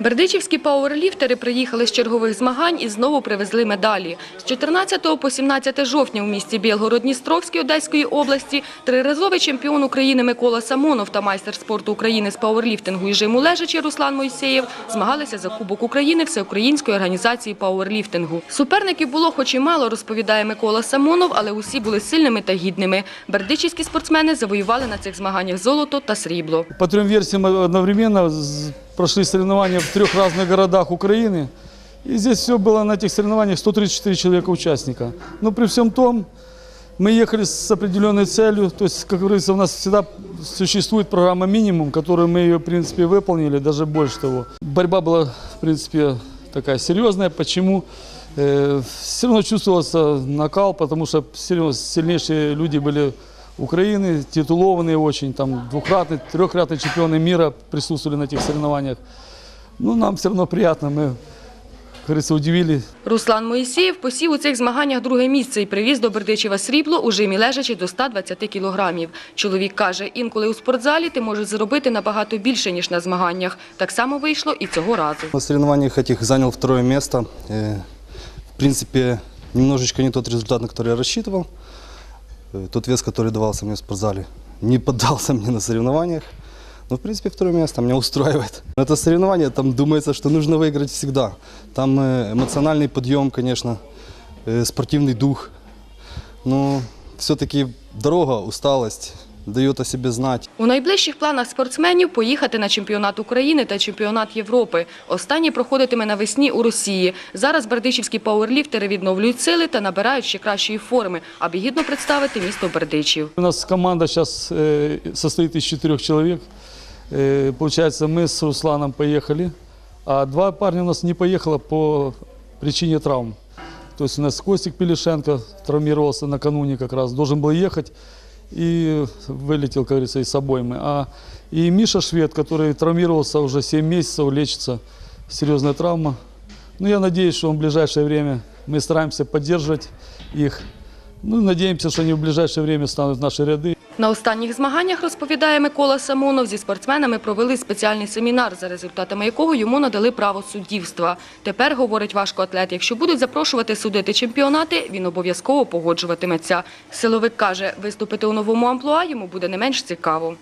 Бердичівські пауерліфтери приїхали з чергових змагань і знову привезли медалі. З 14 по 17 жовтня у місті Білгород-Дністровській Одеської області триразовий чемпіон України Микола Самонов та майстер спорту України з пауерліфтингу і жиму лежачі Руслан Мойсеєв змагалися за Кубок України Всеукраїнської організації пауерліфтингу. Суперників було хоч і мало, розповідає Микола Самонов, але усі були сильними та гідними. Бердичівські спортсмени завоювали на цих змаганнях золото та срібло. По трем версиям одновременно прошли соревнования в трех разных городах Украины. И здесь все было на этих соревнованиях 134 человека участника. Но при всем том, мы ехали с определенной целью. То есть, как говорится, у нас всегда существует программа минимум, которую мы ее, в принципе, выполнили, даже больше того. Борьба была, в принципе, такая серьезная. Почему? все равно чувствовался накал, потому что сильно- сильнейшие люди были Украины, титулованные очень, там двухкратные, трехкратные чемпионы мира присутствовали на этих соревнованиях. Ну, нам все равно приятно, мы, как говорится, удивили Руслан Моїсеєв посів у цих змаганнях друге місце і привіз до Бердичева срібло у жимі лежачі до 120 кілограмів. Чоловік каже, інколи у спортзалі ти можеш зробити набагато більше, ніж на змаганнях. Так само вийшло і цього разу. На соревнованиях этих занял второе место. Э, В принципе, немножечко не тот результат, на который я рассчитывал. Э, Тот вес, который давался мне в спортзале, не поддался мне на соревнованиях. Но, в принципе, второе место меня устраивает. Это соревнование, там думается, что нужно выиграть всегда. Там э, эмоциональный подъем, конечно, э, спортивный дух. Но все-таки дорога, усталость дает о себе знать. У найближчих планах спортсменів поїхати на чемпіонат України та чемпіонат Європи. Останній проходитиме навесні у Росії. Зараз бердичівські пауерліфтери відновлюють сили та набирають ще кращої форми, аби гідно представити місто Бердичів. У нас команда сейчас э, состоит из четырех человек. Э, получается, мы с Русланом поехали, а два парня у нас не поехало по причине травм. То есть у нас Костик Пелешенко травмировался накануне как раз, должен был ехать и вылетел, как говорится, из обоймы. А и Миша Швед, который травмировался уже 7 месяцев, лечится, серьезная травма. Ну, я надеюсь, что в ближайшее время мы стараемся поддерживать их. Ну, надеемся, что они в ближайшее время станут в наши ряды. На останніх змаганнях, розповідає Микола Самонов, зі спортсменами провели спеціальний семінар, за результатами якого йому надали право суддівства. Тепер, говорить важкоатлет, якщо будуть запрошувати судити чемпіонати, він обов'язково погоджуватиметься. Силовик каже, виступити у новому амплуа йому буде не менш цікаво.